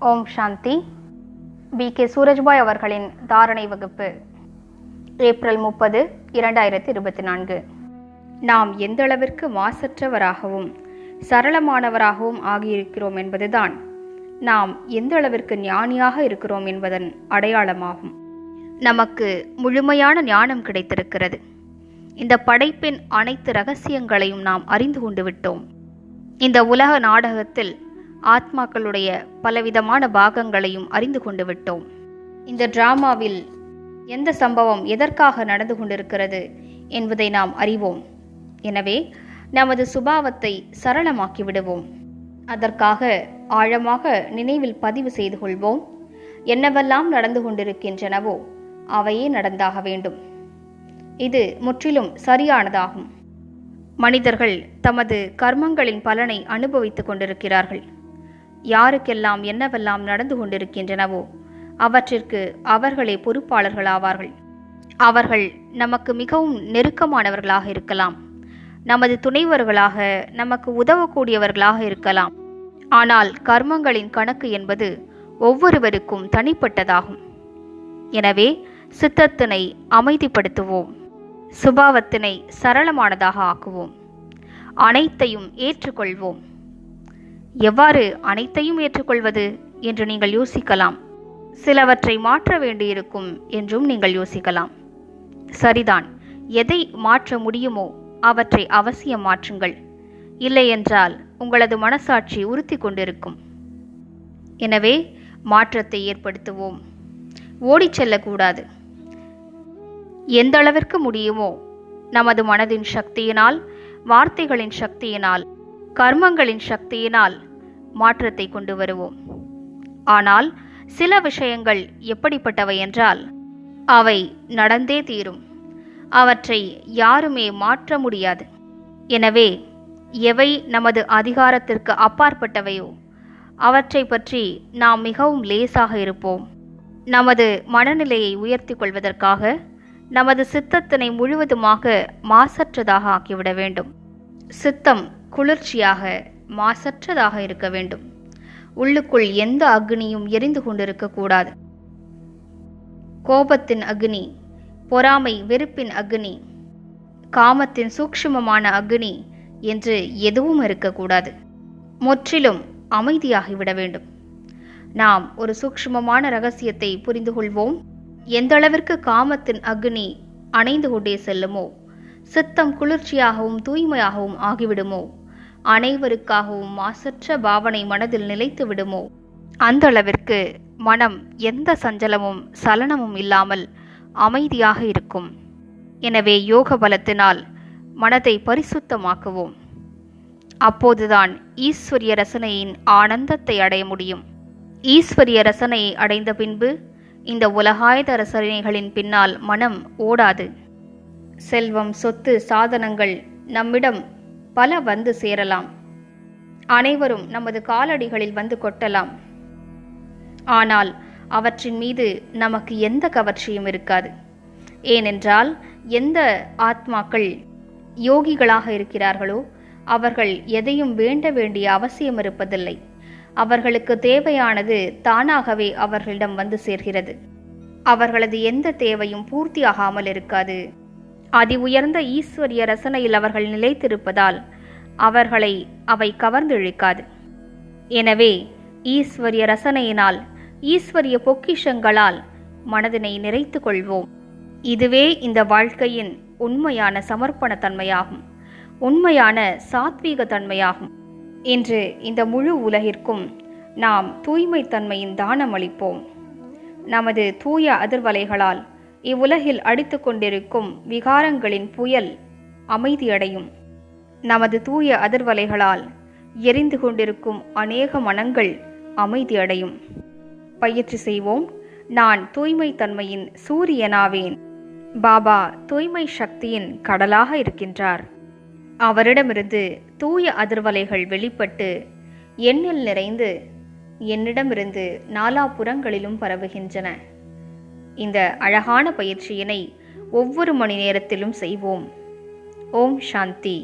ஓம் சாந்தி. B. K. Surajbhai அவர்களின் தாரணை வகுப்பு ஏப்ரல் முப்பது இரண்டாயிரத்தி இருபத்தி நான்கு நாம் எந்தளவிற்கு மாசற்றவராகவும் சரளமானவராகவும் ஆகியிருக்கிறோம் என்பதுதான். நாம் எந்த அளவிற்கு ஞானியாக இருக்கிறோம் என்பதன் அடையாளமாகும். நமக்கு முழுமையான ஞானம் கிடைத்திருக்கிறது. இந்த படைப்பின் அனைத்து ரகசியங்களையும் நாம் அறிந்து கொண்டு விட்டோம். இந்த உலக நாடகத்தில் ஆத்மாக்களுடைய பலவிதமான பாகங்களையும் அறிந்து கொண்டு விட்டோம். இந்த டிராமாவில் எந்த சம்பவம் எதற்காக நடந்து கொண்டிருக்கிறது என்பதை நாம் அறிவோம். எனவே நமது சுபாவத்தை சரளமாக்கி விடுவோம். அதற்காக ஆழமாக நினைவில் பதிவு செய்து கொள்வோம். என்னவெல்லாம் நடந்து கொண்டிருக்கின்றனவோ அவையே நடந்தாக வேண்டும். இது முற்றிலும் சரியானதாகும். மனிதர்கள் தமது கர்மங்களின் பலனை அனுபவித்துக் கொண்டிருக்கிறார்கள். யாருக்கெல்லாம் என்னவெல்லாம் நடந்து கொண்டிருக்கின்றனவோ அவற்றிற்கு அவர்களே பொறுப்பாளர்களாவார்கள். அவர்கள் நமக்கு மிகவும் நெருக்கமானவர்களாக இருக்கலாம். நமது துணைவர்களாக நமக்கு உதவக்கூடியவர்களாக இருக்கலாம். ஆனால் கர்மங்களின் கணக்கு என்பது ஒவ்வொருவருக்கும் தனிப்பட்டதாகும். எனவே சித்தத்தினை அமைதிப்படுத்துவோம். சுபாவத்தினை சரளமானதாக ஆக்குவோம். அனைத்தையும் ஏற்றுக்கொள்வோம். எவ்வாறு அனைத்தையும் ஏற்றுக்கொள்வது என்று நீங்கள் யோசிக்கலாம். சிலவற்றை மாற்ற வேண்டியிருக்கும் என்றும் நீங்கள் யோசிக்கலாம். சரிதான் எதை மாற்ற முடியுமோ அவற்றை அவசியம் மாற்றுங்கள். இல்லையென்றால் உங்களது மனசாட்சி உறுத்தி கொண்டிருக்கும். எனவே மாற்றத்தை ஏற்படுத்துவோம். ஓடிச் செல்லக்கூடாது. எந்த அளவிற்கு முடியுமோ நமது மனதின் சக்தியினால் வார்த்தைகளின் சக்தியினால் கர்மங்களின் சக்தியினால் மாற்றத்தை கொண்டு வருவோம். ஆனால் சில விஷயங்கள் எப்படிப்பட்டவை என்றால் அவை நடந்தே தீரும். அவற்றை யாருமே மாற்ற முடியாது. எனவே எவை நமது அதிகாரத்திற்கு அப்பாற்பட்டவையோ அவற்றை பற்றி நாம் மிகவும் லேசாக இருப்போம். நமது மனநிலையை உயர்த்தி கொள்வதற்காக நமது சித்தத்தினை முழுவதுமாக மாசற்றதாக ஆக்கிவிட வேண்டும். சித்தம் குளிர்ச்சியாக மாசற்றதாக இருக்க வேண்டும். உள்ளுக்குள் எந்த அக்னியும் எரிந்து கொண்டிருக்கக்கூடாது கோபத்தின் அக்னி பொறாமை வெறுப்பின் அக்னி காமத்தின் சூக்ஷ்மமான அக்னி என்று எதுவும் இருக்கக்கூடாது முற்றிலும் அமைதியாகிவிட வேண்டும். நாம் ஒரு சூக்ஷ்மமான ரகசியத்தை புரிந்து கொள்வோம். எந்தளவிற்கு காமத்தின் அக்னி அணைந்து கொண்டே செல்லுமோ சித்தம் குளிர்ச்சியாகவும் தூய்மையாகவும் ஆகிவிடுமோ அனைவருக்காகவும் மாசற்ற பாவனை மனதில் நிலைத்து விடுமோ? அந்த அளவிற்கு மனம் எந்த சஞ்சலமும் சலனமும் இல்லாமல் அமைதியாக இருக்கும். எனவே யோக பலத்தினால் மனதை பரிசுத்தமாக்குவோம். அப்போதுதான் ஈஸ்வரிய ரசனையின் ஆனந்தத்தை அடைய முடியும். ஈஸ்வரிய ரசனையை அடைந்த பின்பு இந்த உலகாயுத ரசனைகளின் பின்னால் மனம் ஓடாது. செல்வம் சொத்து சாதனங்கள் நம்மிடம் பல வந்து சேரலாம். அனைவரும் நமது காலடிகளில் வந்து கொட்டலாம். ஆனால் அவற்றின் மீது நமக்கு எந்த கவர்ச்சியும் இருக்காது. ஏனென்றால் எந்த ஆத்மாக்கள் யோகிகளாக இருக்கிறார்களோ அவர்கள் எதையும் வேண்ட வேண்டிய அவசியம் இருப்பதில்லை. அவர்களுக்கு தேவையானது தானாகவே அவர்களிடம் வந்து சேர்கிறது. அவர்களது எந்த தேவையும் பூர்த்தியாகாமல் இருக்காது. அதி உயர்ந்த ஈஸ்வரிய ரசனையில் அவர்கள் நிலைத்திருப்பதால் அவர்களை அவை கவர்ந்திழிக்காது. எனவே ஈஸ்வரிய ரசனையினால் ஈஸ்வரிய பொக்கிஷங்களால் மனதினை நிறைத்து கொள்வோம். இதுவே இந்த வாழ்க்கையின் உண்மையான சமர்ப்பண தன்மையாகும் உண்மையான சாத்வீக தன்மையாகும் இன்று இந்த முழு உலகிற்கும் நாம் தூய்மைத்தன்மையின் தானம் அளிப்போம் நமது தூய அதிர்வலைகளால் இவ்வுலகில் அடித்து கொண்டிருக்கும் விகாரங்களின் புயல் அமைதியடையும். நமது தூய அதிர்வலைகளால் எரிந்து கொண்டிருக்கும் அநேக மனங்கள் அமைதியடையும். பயிற்சி செய்வோம். நான் தூய்மை தன்மையின் சூரியனாவேன். பாபா தூய்மை சக்தியின் கடலாக இருக்கின்றார். அவரிடமிருந்து தூய அதிர்வலைகள் வெளிப்பட்டு எண்ணில் நிறைந்து என்னிடமிருந்து நாலாபுறங்களிலும் பரவுகின்றன. இந்த அழகான பயிற்சியினை ஒவ்வொரு மணி நேரத்திலும் செய்வோம். ஓம் சாந்தி.